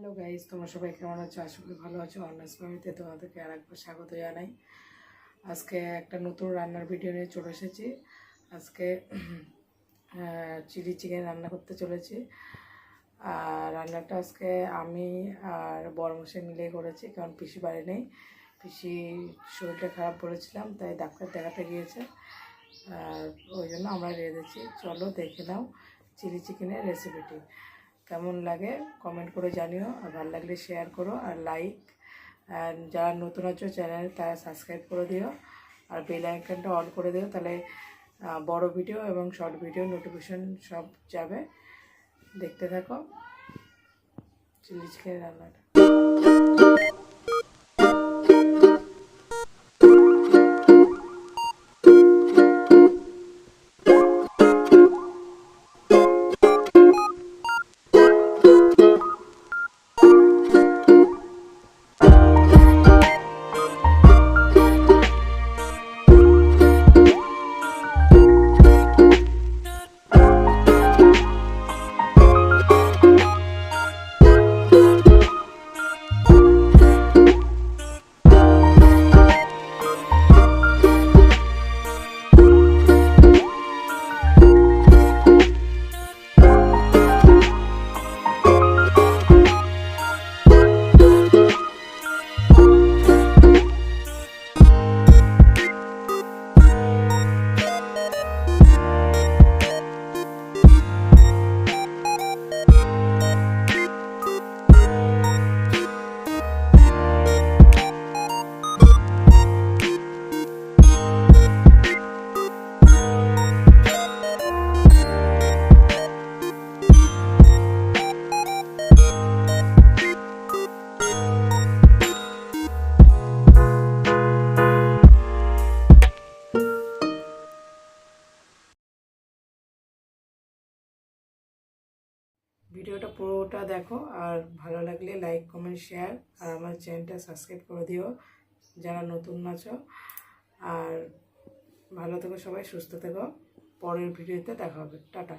Hello guys তোমরা সবাই কেমন আছো? আশা করি ভালো আছো। অনার্স ফ্যামিলিতে তোমাদেরকে আর একবার স্বাগত জানাই। আজকে একটা নতুন রান্নার ভিডিও নিয়ে চলে এসেছি। আজকে চিলি চিকেন রান্না করতে চলেছি। আর রান্নাটা আজকে আমি আর বড়মশাই মিলে করেছি, কারণ পিসি বাড়ি নেই। পিসি শরীরটা খারাপ বলেছিলাম, তাই ডাক্তার দেখাতে গিয়েছে। আর ওই জন্য আমরা রেঁধেছি। চলো দেখে নাও চিলি চিকেনের রেসিপিটি কেমন লাগে কমেন্ট করে জানিও, আর ভালো লাগলে শেয়ার করো, আর লাইক অ্যান্ড যারা নতুন আছো চ্যানেল তারা সাবস্ক্রাইব করে দিও, আর বেল আইকনটা অন করে দিও, তাহলে বড় ভিডিও এবং শর্ট ভিডিও নোটিফিকেশন সব যাবে। দেখতে থাকো চিলি চিকেন রান্নাটা। ভিডিওটা পুরোটা দেখো আর ভালো লাগলে লাইক কমেন্ট শেয়ার আর আমার চ্যানেলটা সাবস্ক্রাইব করে দিও যারা নতুন আছো। আর ভালো থেকো সবাই, সুস্থ থেকো। পরের ভিডিওতে দেখা হবে। টাটা।